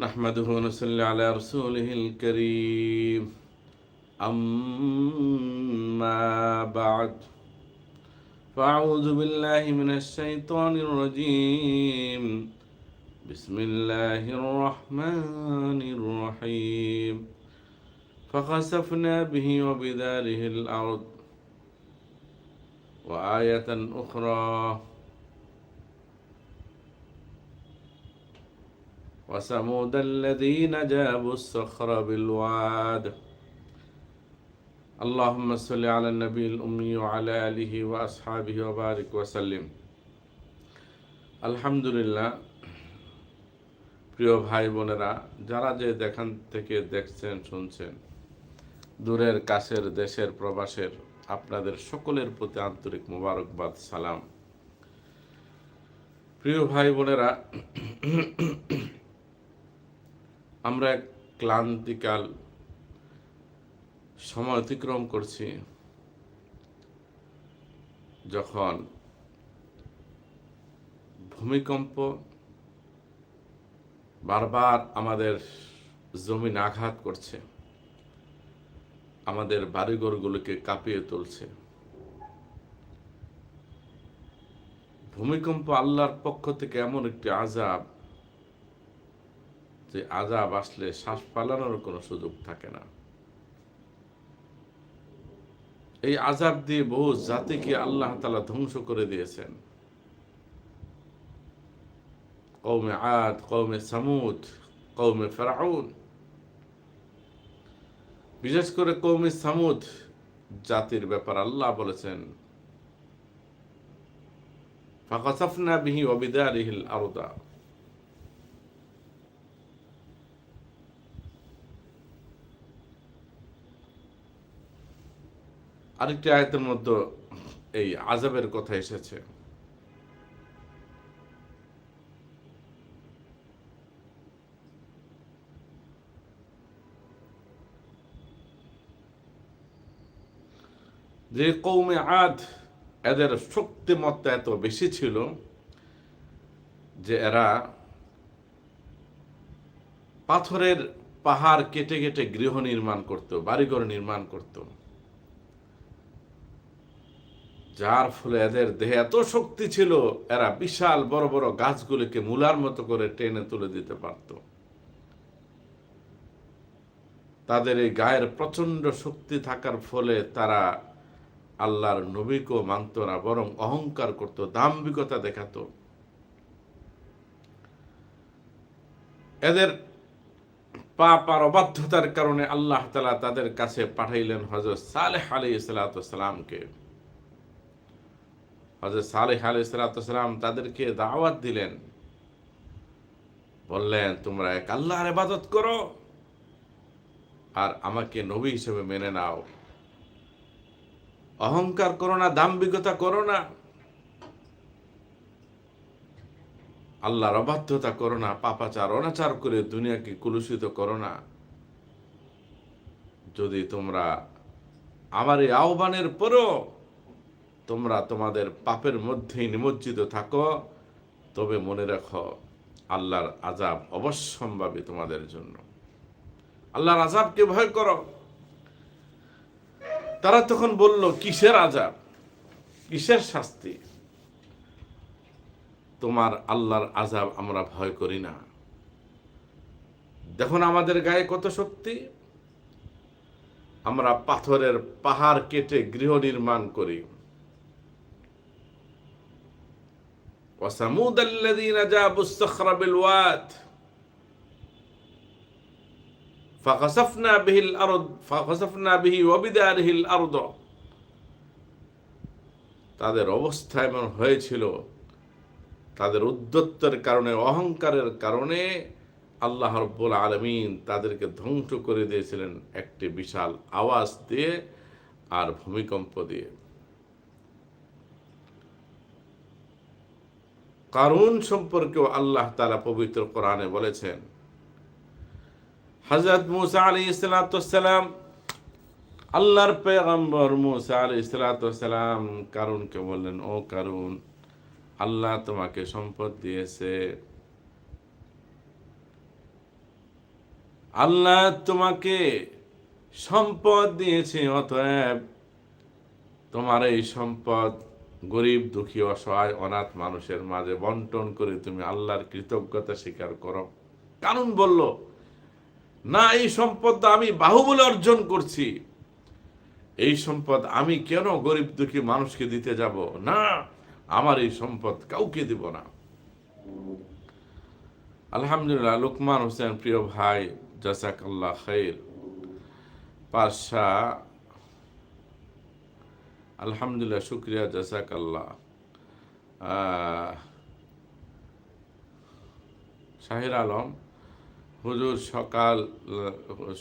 نحمده ونصلي على رسوله الكريم. أما بعد فأعوذ بالله من الشيطان الرجيم. بسم الله الرحمن الرحيم. فخسفنا به وبداره الأرض. وآية أخرى وثمود الذين جابوا الصخر بالواد اللهم صل على النبي الأمي وعلى آله وأصحابه وبارك وسلم আলহামদুলিল্লাহ প্রিয় ভাই বোনেরা যারা যে দেখান থেকে দেখছেন শুনছেন দূরের কাছের দেশের প্রবাসের আপনাদের সকলের প্রতি আন্তরিক মোবারকবাদ সালাম প্রিয় ভাই বোনেরা আমরা এক ক্লান্তিকাল সময় অতিক্রম করছি যখন ভূমিকম্প বারবার আমাদের জমিন আঘাত করছে, আমাদের বাড়িঘরগুলোকে কাঁপিয়ে তুলছে। ভূমিকম্প আল্লাহর পক্ষ থেকে এমন একটি আজাব যে আজাব আসলে শ্বাস পালানোর কোনো সুযোগ থাকে না। এই আজাব দিয়ে বহু জাতিকে আল্লাহ তালা ধ্বংস করে দিয়েছেন। কৌমে আদ কৌমে সামুদ কৌমে ফেরাউন বিশেষ করে কৌমে সামুদ জাতির ব্যাপার আল্লাহ বলেছেন, ফাকাসাফনা বিহি অবিদারিহিল আরদা। আরেকটি আয়তের মধ্যে এই আজাবের কথা এসেছে। যে কৌমে আদ, এদের শক্তিমত্তা এত বেশি ছিল যে এরা পাথরের পাহাড় কেটে কেটে গৃহ নির্মাণ করত, বাড়িঘর নির্মাণ করত। যার ফলে এদের দেহে এত শক্তি ছিল, এরা বিশাল বড় বড় গাছগুলিকে মূলার মতো করে টেনে তুলে দিতে পারত। তাদের এই গায়ের প্রচণ্ড শক্তি থাকার ফলে তারা আল্লাহর নবীকেও মানত না, বরং অহংকার করত, দাম্ভিকতা দেখাত। এদের পাপ আর অবাধ্যতার কারণে আল্লাহ তালা তাদের কাছে পাঠাইলেন হজরত সালেহ আলী সালাতামকে হজরত সালেহ আলী সালাতাম তাদেরকে দাওয়াত দিলেন। বললেন, তোমরা এক আল্লাহর ইবাদত করো আর আমাকে নবী হিসেবে মেনে নাও। অহংকার করো না, দাম্ভিকতা করো না। আল্লাহর অবাধ্যতা করো না, পাপাচার, অনাচার করে দুনিয়াকে কুলুষিত করো না। যদি তোমরা আমার এই আহ্বানের পরও তোমরা তোমাদের পাপের মধ্যেই নিমজ্জিত থাকো। তবে মনে রাখো, আল্লাহর আজাব অবশ্যম্ভাবী তোমাদের জন্য। আল্লাহর আজাবকে ভয় করো। তারা তখন বলল, কিসের আজাব কিসের শাস্তি? তোমার আল্লাহর আজাব আমরা ভয় করি না। দেখুন আমাদের গায়ে কত শক্তি। আমরা পাথরের পাহাড় কেটে গৃহ নির্মাণ করি। وثمود الذين جابوا الصخر بالواد فخسفنا به الأرض فخسفنا به وبداره الأرض তাদের অবস্থা এমন হয়েছিল তাদের উদ্যত্তের কারণে অহংকারের কারণে আল্লাহ রব্বুল আলমিন তাদেরকে ধ্বংস করে দিয়েছিলেন একটি বিশাল আওয়াজ দিয়ে আর ভূমিকম্প দিয়ে কারুন সম্পর্কেও আল্লাহ তালা পবিত্র কোরআনে বলেছেন। হজরত মুসা আলী ইসলাতাম আল্লাহর পেগম্বর মুসা আলী ইসলাতাম কারুনকে বললেন, ও কারুন, আল্লাহ তোমাকে সম্পদ দিয়েছে। আল্লাহ তোমাকে সম্পদ দিয়েছে, অতএব তোমার এই সম্পদ গরিব, দুঃখী, অসহায়, অনাথ মানুষের মাঝে বন্টন করে তুমি আল্লাহর কৃতজ্ঞতা স্বীকার করো। কারণ বলল, না, এই সম্পদ আমি বাহুবলে অর্জন করছি। এই সম্পদ আমি কেন গরিব, দুঃখী মানুষকে দিতে যাব? না, আমার এই সম্পদ কাউকে দিব না। আলহামদুলিল্লাহ, লুকমান হোসেন, প্রিয় ভাই জাসাক আল্লাহ খৈর পাশা আলহামদুলিল্লাহ, শুক্রিয়া জাসাক আল্লাহ শাহির আলম, হুজুর সকাল,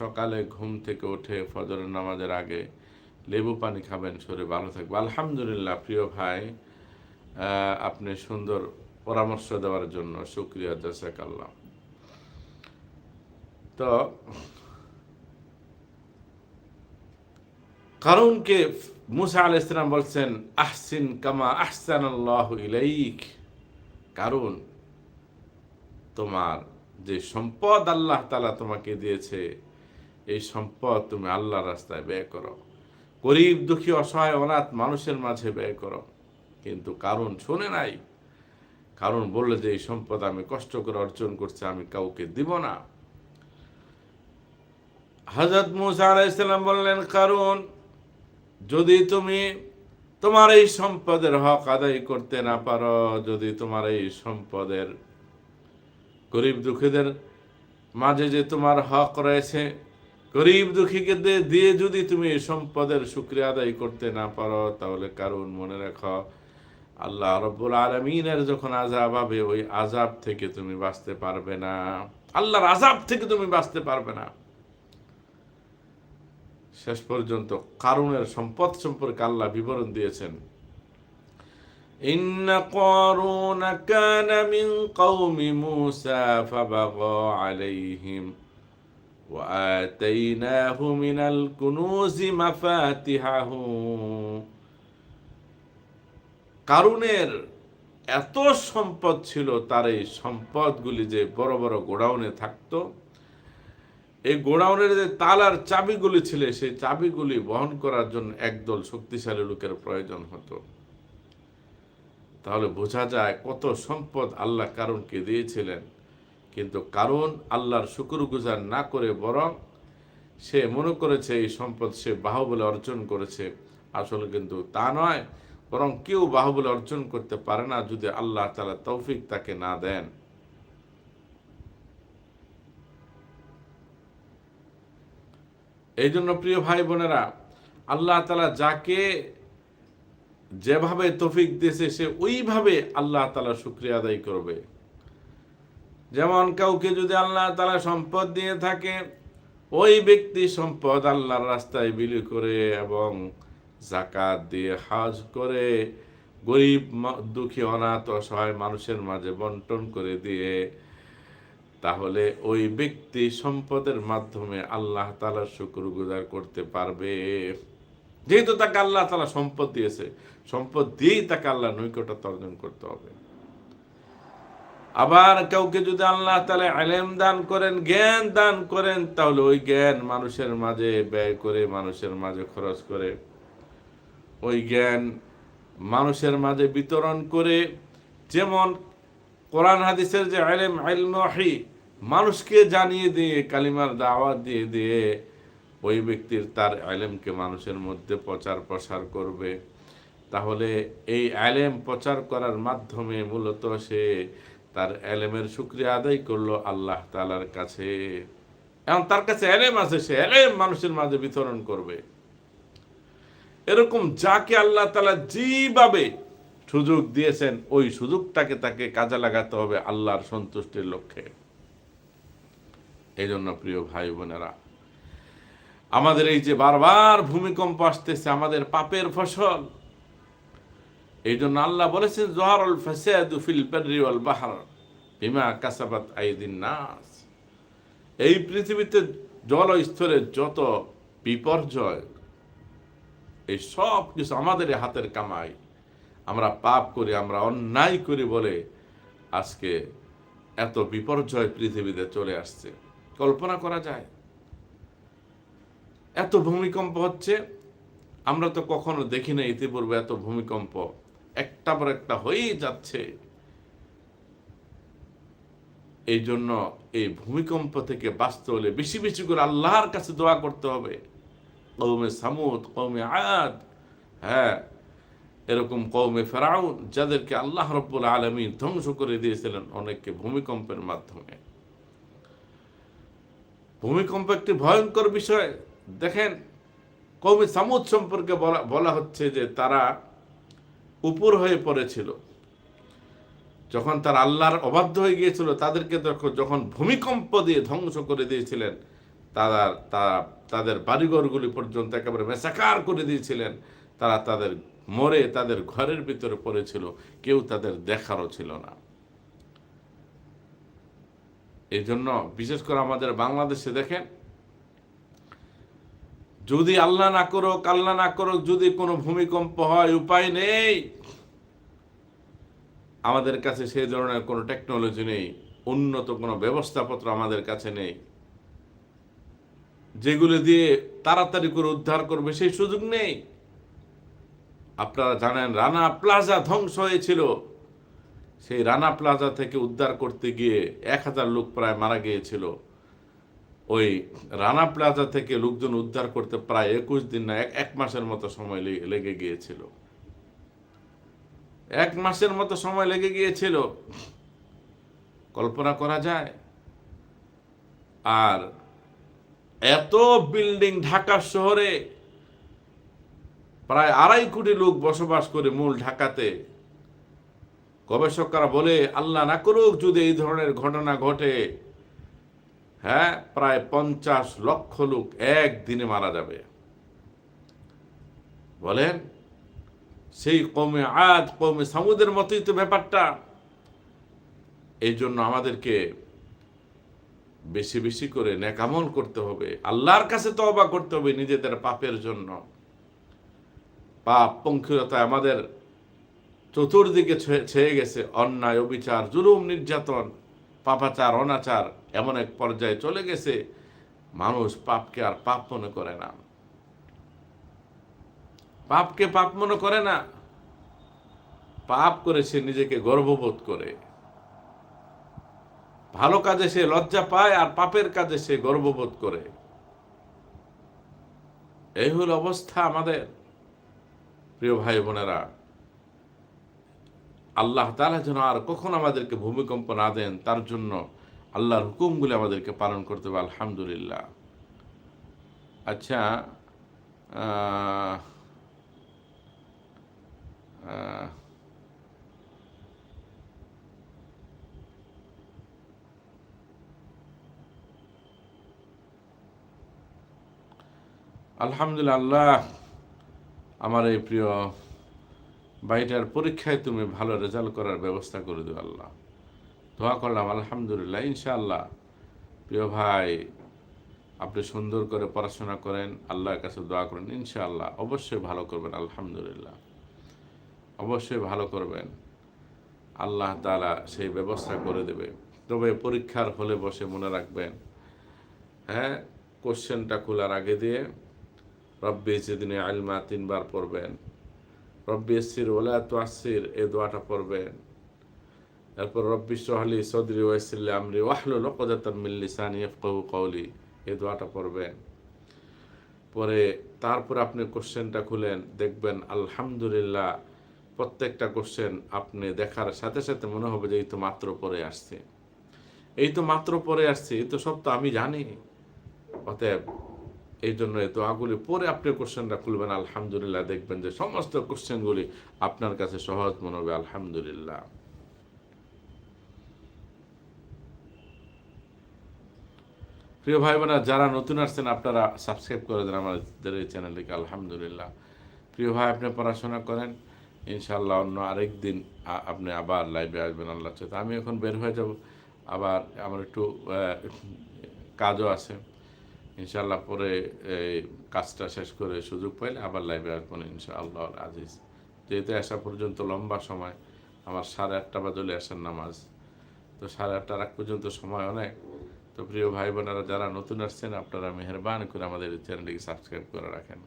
সকালে ঘুম থেকে উঠে ফজরের নামাজের আগে লেবু পানি খাবেন, শরীর ভালো থাকবে। আলহামদুলিল্লাহ, প্রিয় ভাই আপনি সুন্দর পরামর্শ দেওয়ার জন্য শুক্রিয়া জাসাক আল্লাহ তো কারণকে মুসা আল ইসলাম বলছেন, আহসিন কামা আহসান আল্লাহ ইলাইক। কারণ তোমার যে সম্পদ আল্লাহ তালা তোমাকে দিয়েছে, এই সম্পদ তুমি আল্লাহ রাস্তায় ব্যয় করো। গরিব, দুঃখী, অসহায়, অনাথ মানুষের মাঝে ব্যয় করো। কিন্তু কারণ শোনে নাই। কারণ বললে যে এই সম্পদ আমি কষ্ট করে অর্জন করছি, আমি কাউকে দিব না। হজরত মুসা আলাইসাল্লাম বললেন, কারণ যদি তুমি তোমার এই সম্পদের হক আদায় করতে না পারো, যদি তোমার এই সম্পদের গরিব দুঃখীদের মাঝে যে তোমার হক রয়েছে, গরিব দুঃখীকে দিয়ে যদি তুমি এই সম্পদের শুক্রিয়া আদায় করতে না পারো, তাহলে কারণ মনে রাখো, আল্লাহ রব্বুল আলমিনের যখন আজাব হবে, ওই আজাব থেকে তুমি বাঁচতে পারবে না। আল্লাহর আজাব থেকে তুমি বাঁচতে পারবে না। শেষ পর্যন্ত কারুনের সম্পদ সম্পর্কে আল্লাহ বিবরণ দিয়েছেন إن قارون كان من قوم موسى فبغى عليهم وآتيناه من الكنوز مفاتحه কারুনের এত সম্পদ ছিল তার এই সম্পদগুলি যে বড় বড় গোডাউনে থাকতো এই গোডাউনের যে তালার চাবিগুলি ছিল, সেই চাবিগুলি বহন করার জন্য একদল শক্তিশালী লোকের প্রয়োজন হতো। তাহলে বোঝা যায় কত সম্পদ আল্লাহ কারণকে দিয়েছিলেন। কিন্তু কারণ আল্লাহর শুকুর গুজার না করে বরং সে মনে করেছে এই সম্পদ সে বাহুবলে অর্জন করেছে। আসলে কিন্তু তা নয়, বরং কেউ বাহুবলে অর্জন করতে পারে না যদি আল্লাহ তালা তৌফিক তাকে না দেন। এই জন্য প্রিয় ভাই বোনেরা, আল্লাহ তালা যাকে যেভাবে তফিক দিয়েছে, সে ওইভাবে আল্লাহ তালা শুক্রিয়া আদায় করবে। যেমন কাউকে যদি আল্লাহ তালা সম্পদ দিয়ে থাকে, ওই ব্যক্তি সম্পদ আল্লাহর রাস্তায় বিলি করে এবং জাকাত দিয়ে হাজ করে গরিব, দুঃখী, অনাথ, অসহায় মানুষের মাঝে বন্টন করে দিয়ে তাহলে ওই ব্যক্তি সম্পদের মাধ্যমে আল্লাহ তালা শুক্র গুজার করতে পারবে। যেহেতু তাকে আল্লাহ তালা সম্পদ দিয়েছে, সম্পদ দিয়েই তাকে আল্লাহ নৈকটতা অর্জন করতে হবে। আবার কাউকে যদি আল্লাহ তালা আলেম দান করেন, জ্ঞান দান করেন, তাহলে ওই জ্ঞান মানুষের মাঝে ব্যয় করে, মানুষের মাঝে খরচ করে। ওই জ্ঞান মানুষের মাঝে বিতরণ করে, যেমন কোরআন হাদিসের যে আলেম আলমহি মানুষকে জানিয়ে দিয়ে কালিমার দাওয়াত দিয়ে দিয়ে ওই ব্যক্তির তার আলেমকে মানুষের মধ্যে প্রচার প্রসার করবে। তাহলে এই আলেম প্রচার করার মাধ্যমে মূলত সে তার এলেমের শুক্রিয়া আদায় করল আল্লাহ তালার কাছে। এখন তার কাছে এলেম আছে, সে এলেম মানুষের মাঝে বিতরণ করবে। এরকম যাকে আল্লাহ তালা যেভাবে সুযোগ দিয়েছেন, ওই সুযোগটাকে তাকে কাজে লাগাতে হবে আল্লাহর সন্তুষ্টির লক্ষ্যে। এই জন্য প্রিয় ভাই বোনেরা, আমাদের এই যে বারবার ভূমিকম্প আসতেছে, আমাদের পাপের ফসল এই জন্য আল্লাহ বলেছেন জহারুল ফাসাদু ফিল বাররি ওয়াল বাহর বিমা কাসাবাত আইদিন নাস। এই পৃথিবীতে জলস্তরের যত বিপর্যয়, এই সব কিছু আমাদের হাতের কামাই। আমরা পাপ করি, আমরা অন্যায় করি বলে আজকে এত বিপর্যয় পৃথিবীতে চলে আসছে। কল্পনা করা যায়। এত ভূমিকম্প হচ্ছে, আমরা তো কখনো দেখি না ইতিপূর্বে এত ভূমিকম্প। একটা পর একটা হয়েই যাচ্ছে। এই জন্য এই ভূমিকম্প থেকে বাঁচতে হলে বেশি বেশি করে আল্লাহর কাছে দোয়া করতে হবে। কৌমে সামুদ কৌমে আয়াদ হ্যাঁ এরকম কৌমে ফেরাউন, যাদেরকে আল্লাহ রব্বুল আলমী ধ্বংস করে দিয়েছিলেন অনেককে ভূমিকম্পের মাধ্যমে। ভূমিকম্প একটি ভয়ঙ্কর বিষয়। দেখেন, কৌমে সামুদ সম্পর্কে বলা বলা হচ্ছে যে তারা উপর হয়ে পড়েছিল। যখন তার আল্লাহর অবাধ্য হয়ে গিয়েছিল, তাদেরকে যখন ভূমিকম্প দিয়ে ধ্বংস করে দিয়েছিলেন, তারা তারা, তাদের বাড়িঘরগুলি পর্যন্ত একেবারে মেসাকার করে দিয়েছিলেন। তারা তাদের মরে তাদের ঘরের ভিতরে পড়েছিল, কেউ তাদের দেখারও ছিল না। এই জন্য বিশেষ করে আমাদের বাংলাদেশে দেখেন, যদি আল্লাহ না করুক, আল্লাহ না করুক, যদি কোনো ভূমিকম্প হয়, উপায় নেই, আমাদের কাছে সেই ধরনের কোনো টেকনোলজি নেই, উন্নত কোনো ব্যবস্থাপত্র আমাদের কাছে নেই, যেগুলো দিয়ে তাড়াতাড়ি করে উদ্ধার করবে, সেই সুযোগ নেই। আপনারা জানেন, রানা প্লাজা ধ্বংস হয়েছিল। সেই রানা প্লাজা থেকে উদ্ধার করতে গিয়ে এক হাজার লোক প্রায় মারা গিয়েছিল। ওই রানা প্লাজা থেকে লোকজন উদ্ধার করতে প্রায় একুশ দিন না, এক এক মাসের মতো সময় লেগে গিয়েছিল। এক মাসের মতো সময় লেগে গিয়েছিল। কল্পনা করা যায়। আর এত বিল্ডিং ঢাকা শহরে প্রায় আড়াই কোটি লোক বসবাস করে মূল ঢাকাতে গবেষকরা বলে, আল্লাহ না করুক যদি এই ধরনের ঘটনা ঘটে। হ্যাঁ প্রায় পঞ্চাশ লক্ষ লোক একদিনে মারা যাবে। বলেন, সেই কমে আজ কমে সামুদের মতোই তো ব্যাপারটা। এই জন্য আমাদেরকে বেশি বেশি করে নেকামল করতে হবে। আল্লাহর কাছে তওবা করতে হবে নিজেদের পাপের জন্য। পাপ পঙ্কিলতা আমাদের চতুর্দিকে ছেয়ে গেছে অন্যায়, অবিচার, জুলুম, নির্যাতন, পাপাচার, অনাচার, এমন এক পর্যায়ে চলে গেছে। মানুষ পাপকে আর পাপ মনে করে না। পাপকে পাপ মনে করে না। পাপ করে সে নিজেকে গর্ববোধ করে। ভালো কাজে সে লজ্জা পায় আর পাপের কাজে সে গর্ববোধ করে। এই হল অবস্থা আমাদের। প্রিয় ভাই বোনেরা আল্লাহ তালা যেন আর কখন আমাদেরকে ভূমিকম্প না দেন, তার জন্য আল্লাহর হুকুমগুলি আমাদেরকে পালন করতে হবে, আলহামদুলিল্লাহ। আচ্ছা আলহামদুলিল্লাহ, আমার এই প্রিয় ভাইটার পরীক্ষায় তুমি ভালো রেজাল্ট করার ব্যবস্থা করে দেবে আল্লাহ। দোয়া করলাম, আলহামদুলিল্লাহ, ইনশাআল্লাহ। প্রিয় ভাই, আপনি সুন্দর করে পড়াশোনা করেন, আল্লাহর কাছে দোয়া করেন, ইনশাআল্লাহ। অবশ্যই ভালো করবেন, আলহামদুলিল্লাহ। অবশ্যই ভালো করবেন। আল্লাহ তাআলা সেই ব্যবস্থা করে দেবে। তবে পরীক্ষার হলে বসে মনে রাখবেন হ্যাঁ কোশ্চেনটা খোলার আগে দিয়ে, রব্বি যেদিনে আলমা তিনবার পড়বেন। রব্বি এসির ওলা তো আসির এই দোয়াটা পড়বেন। তারপর রব্বি সোহালি সদরি ওয়াসিল্লা আমরি ওয়াহলু লকদাতান মিল লিসানি ইয়াফকাহু কওলি এই দোয়াটা পড়বেন। পরে তারপর আপনি কোশ্চেনটা খুলেন, দেখবেন আলহামদুলিল্লাহ প্রত্যেকটা কোশ্চেন আপনি দেখার সাথে সাথে মনে হবে যে এই তো মাত্র পরে আসছে। এই তো মাত্র পরে আসছে, এই তো সব তো আমি জানি। অতএব এই জন্য এই দোয়াগুলি পরে আপনি কোশ্চেনটা খুলবেন, আলহামদুলিল্লাহ দেখবেন যে সমস্ত কোশ্চেনগুলি আপনার কাছে সহজ মনে হবে, আলহামদুলিল্লাহ। প্রিয় ভাই বোনেরা যারা নতুন আসছেন, আপনারা সাবস্ক্রাইব করে দেন আমাদের এই চ্যানেলটিকে, আলহামদুলিল্লাহ। প্রিয় ভাই, আপনি পড়াশোনা করেন ইনশাল্লাহ অন্য আরেক দিন আপনি আবার লাইভে আসবেন আল্লাহ চাইতে আমি এখন বের হয়ে যাব, আবার আমার একটু কাজও আছে। ইনশাল্লাহ পরে এই কাজটা শেষ করে সুযোগ পাইলে আবার লাইভে আসবেন ইনশাআল্লাহ আজিজ। যেহেতু আসা পর্যন্ত লম্বা সময়, আমার সাড়ে আটটা বাজলে আসার নামাজ। তো সাড়ে আটটার আগ পর্যন্ত সময় অনেক। তো প্রিয় ভাই বোনেরা যারা নতুন আসছেন, আপনারা মেহরবান করে আমাদের চ্যানেলটিকে সাবস্ক্রাইব করে রাখেন।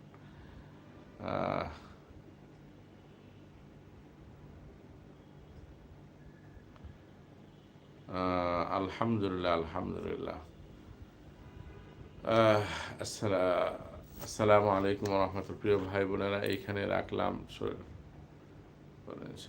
আলহামদুলিল্লাহ আলহামদুলিল্লাহ। আসসালামু আলাইকুম রহমতুল প্রিয় ভাই বোনেরা এইখানে রাখলাম